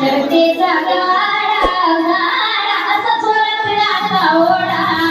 शरतेचा गाडा गाडा असा चोरात राजा ओढा.